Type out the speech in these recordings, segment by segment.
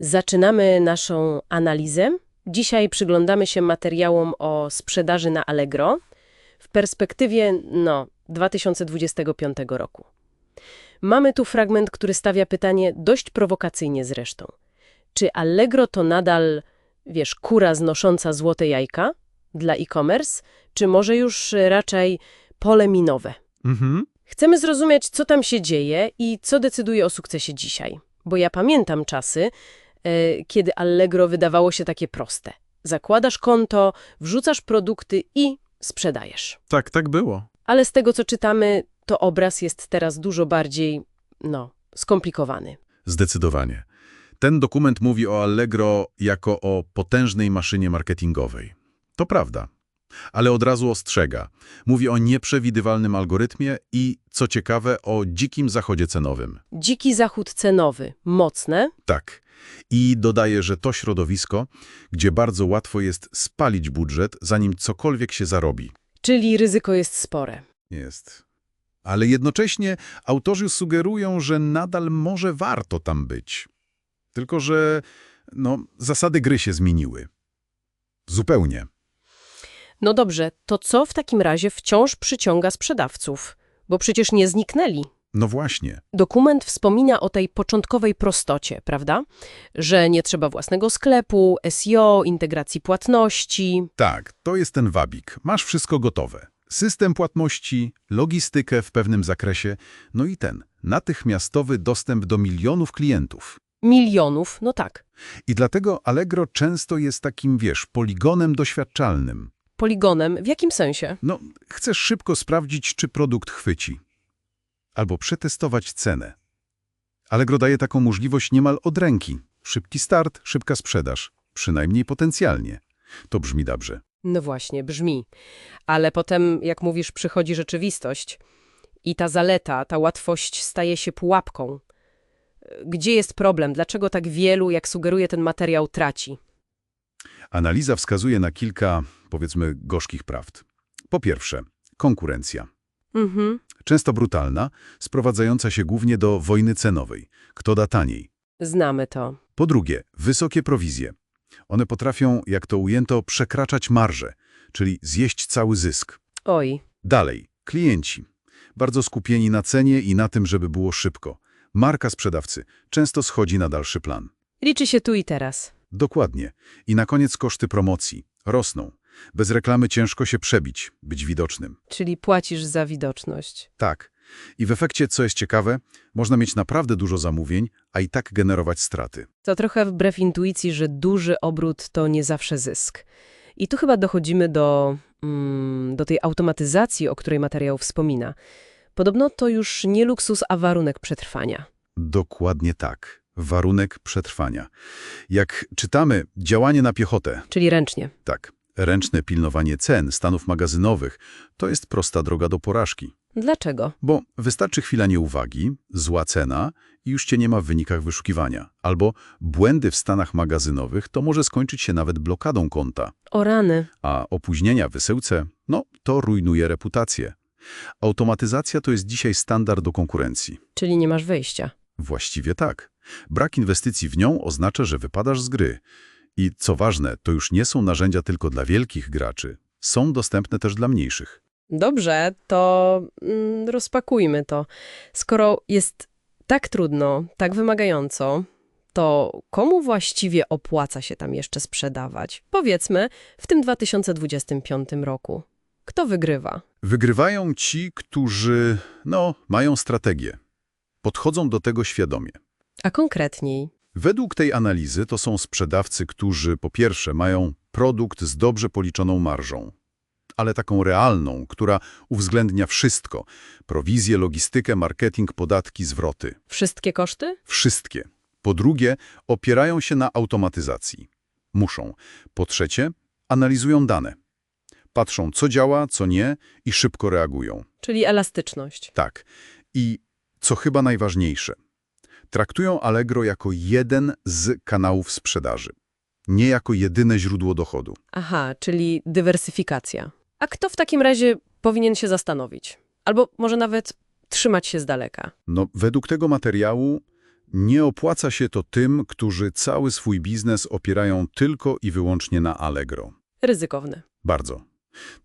Zaczynamy naszą analizę. Dzisiaj przyglądamy się materiałom o sprzedaży na Allegro w perspektywie, no, 2025 roku. Mamy tu fragment, który stawia pytanie dość prowokacyjnie zresztą. Czy Allegro to nadal, wiesz, kura znosząca złote jajka dla e-commerce, czy może już raczej pole minowe? Mhm. Chcemy zrozumieć, co tam się dzieje i co decyduje o sukcesie dzisiaj. Bo ja pamiętam czasy, kiedy Allegro wydawało się takie proste. Zakładasz konto, wrzucasz produkty i sprzedajesz. Tak, tak było. Ale z tego, co czytamy, to obraz jest teraz dużo bardziej, no, skomplikowany. Zdecydowanie. Ten dokument mówi o Allegro jako o potężnej maszynie marketingowej. To prawda. Ale od razu ostrzega. Mówi o nieprzewidywalnym algorytmie i, co ciekawe, o dzikim zachodzie cenowym. Dziki zachód cenowy, mocne, Tak. I dodaje, że to środowisko, gdzie bardzo łatwo jest spalić budżet, zanim cokolwiek się zarobi. czyli ryzyko jest spore. Jest. Ale jednocześnie autorzy sugerują, że nadal może warto tam być. Tylko, że no, zasady gry się zmieniły. Zupełnie. No dobrze, to co w takim razie wciąż przyciąga sprzedawców? Bo przecież nie zniknęli. No właśnie. Dokument wspomina o tej początkowej prostocie, prawda? Że nie trzeba własnego sklepu, SEO, integracji płatności. Tak, to jest ten wabik. Masz wszystko gotowe. System płatności, logistykę w pewnym zakresie, no i ten natychmiastowy dostęp do milionów klientów. Milionów, no tak. I dlatego Allegro często jest takim, wiesz, poligonem doświadczalnym. Poligonem, w jakim sensie? No, chcesz szybko sprawdzić, czy produkt chwyci. Albo przetestować cenę. Allegro daje taką możliwość niemal od ręki. Szybki start, szybka sprzedaż. Przynajmniej potencjalnie. To brzmi dobrze. No właśnie, brzmi. Ale potem, jak mówisz, przychodzi rzeczywistość. I ta zaleta, ta łatwość staje się pułapką. Gdzie jest problem? Dlaczego tak wielu, jak sugeruje ten materiał, traci? Analiza wskazuje na kilka, powiedzmy, gorzkich prawd. Po pierwsze, konkurencja. Mhm. Często brutalna, sprowadzająca się głównie do wojny cenowej. Kto da taniej? Znamy to. Po drugie, wysokie prowizje. One potrafią, jak to ujęto, przekraczać marżę, czyli zjeść cały zysk. Oj, Dalej, klienci. Bardzo skupieni na cenie i na tym, żeby było szybko. Marka sprzedawcy często schodzi na dalszy plan. liczy się tu i teraz. Dokładnie. I na koniec koszty promocji. Rosną. Bez reklamy ciężko się przebić, być widocznym. Czyli płacisz za widoczność. Tak. I w efekcie, co jest ciekawe, można mieć naprawdę dużo zamówień, a i tak generować straty. To trochę wbrew intuicji, że duży obrót to nie zawsze zysk. I tu chyba dochodzimy do, mm, do tej automatyzacji, o której materiał wspomina. Podobno to już nie luksus, a warunek przetrwania. Dokładnie tak. Warunek przetrwania. Jak czytamy, działanie na piechotę, Czyli ręcznie. tak, ręczne pilnowanie cen, stanów magazynowych, to jest prosta droga do porażki. Dlaczego? Bo wystarczy chwila nieuwagi, zła cena i już cię nie ma w wynikach wyszukiwania. Albo błędy w stanach magazynowych to może skończyć się nawet blokadą konta. O rany. A opóźnienia w wysyłce, no to rujnuje reputację. Automatyzacja to jest dzisiaj standard do konkurencji. Czyli nie masz wyjścia. Właściwie tak. Brak inwestycji w nią oznacza, że wypadasz z gry. I co ważne, to już nie są narzędzia tylko dla wielkich graczy. Są dostępne też dla mniejszych. Dobrze, to mm, rozpakujmy to. Skoro jest tak trudno, tak wymagająco, to komu właściwie opłaca się tam jeszcze sprzedawać? Powiedzmy, w tym 2025 roku. Kto wygrywa? Wygrywają ci, którzy, no, mają strategię. Podchodzą do tego świadomie. A konkretniej? Według tej analizy to są sprzedawcy, którzy po pierwsze mają produkt z dobrze policzoną marżą, ale taką realną, która uwzględnia wszystko. Prowizję, logistykę, marketing, podatki, zwroty. Wszystkie koszty? Wszystkie. Po drugie, opierają się na automatyzacji. Muszą. Po trzecie, analizują dane. Patrzą, co działa, co nie i szybko reagują. Czyli elastyczność. Tak. I co chyba najważniejsze, traktują Allegro jako jeden z kanałów sprzedaży, nie jako jedyne źródło dochodu. Aha, czyli dywersyfikacja. A kto w takim razie powinien się zastanowić? Albo może nawet trzymać się z daleka? No, według tego materiału Nie opłaca się to tym, którzy cały swój biznes opierają tylko i wyłącznie na Allegro. Ryzykowne. Bardzo.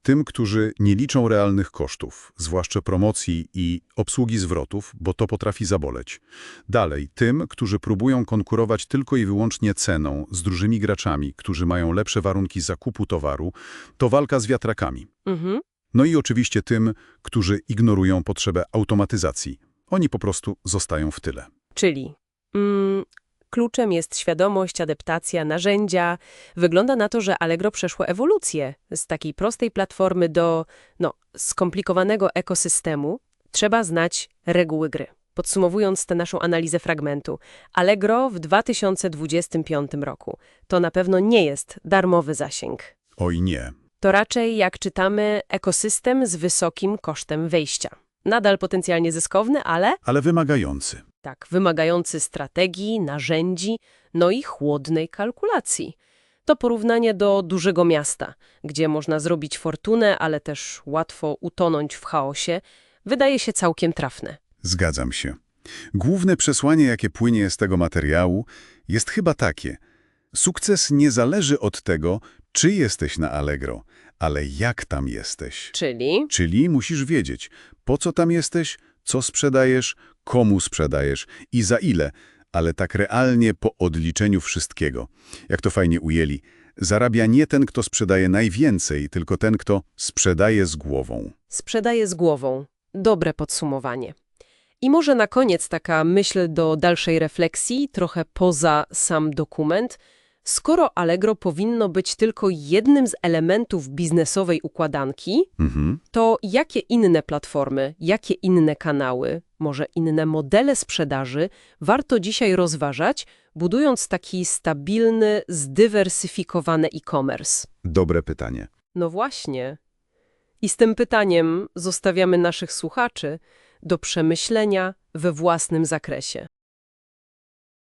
Tym, którzy nie liczą realnych kosztów, zwłaszcza promocji i obsługi zwrotów, bo to potrafi zaboleć. Dalej, tym, którzy próbują konkurować tylko i wyłącznie ceną z dużymi graczami, którzy mają lepsze warunki zakupu towaru, to walka z wiatrakami. Mhm. No i oczywiście tym, którzy ignorują potrzebę automatyzacji. Oni po prostu zostają w tyle. Czyli mm, kluczem jest świadomość, adaptacja, narzędzia. Wygląda na to, że Allegro przeszło ewolucję z takiej prostej platformy do no, skomplikowanego ekosystemu. Trzeba znać reguły gry. Podsumowując tę naszą analizę fragmentu, Allegro w 2025 roku to na pewno nie jest darmowy zasięg. Oj nie. To raczej, jak czytamy, ekosystem z wysokim kosztem wejścia. Nadal potencjalnie zyskowny, ale Ale wymagający. Tak, wymagający strategii, narzędzi, no i chłodnej kalkulacji. To porównanie do dużego miasta, gdzie można zrobić fortunę, ale też łatwo utonąć w chaosie, wydaje się całkiem trafne. Zgadzam się. Główne przesłanie, jakie płynie z tego materiału, jest chyba takie. Sukces nie zależy od tego, czy jesteś na Allegro, ale jak tam jesteś. Czyli Czyli musisz wiedzieć, po co tam jesteś, co sprzedajesz, komu sprzedajesz i za ile, ale tak realnie po odliczeniu wszystkiego. Jak to fajnie ujęli, zarabia nie ten, kto sprzedaje najwięcej, tylko ten, kto sprzedaje z głową. sprzedaje z głową. Dobre podsumowanie. I może na koniec taka myśl do dalszej refleksji, trochę poza sam dokument. Skoro Allegro powinno być tylko jednym z elementów biznesowej układanki, Mhm. to jakie inne platformy, jakie inne kanały, może inne modele sprzedaży warto dzisiaj rozważać, budując taki stabilny, zdywersyfikowany e-commerce? Dobre pytanie. No właśnie. I z tym pytaniem zostawiamy naszych słuchaczy do przemyślenia we własnym zakresie.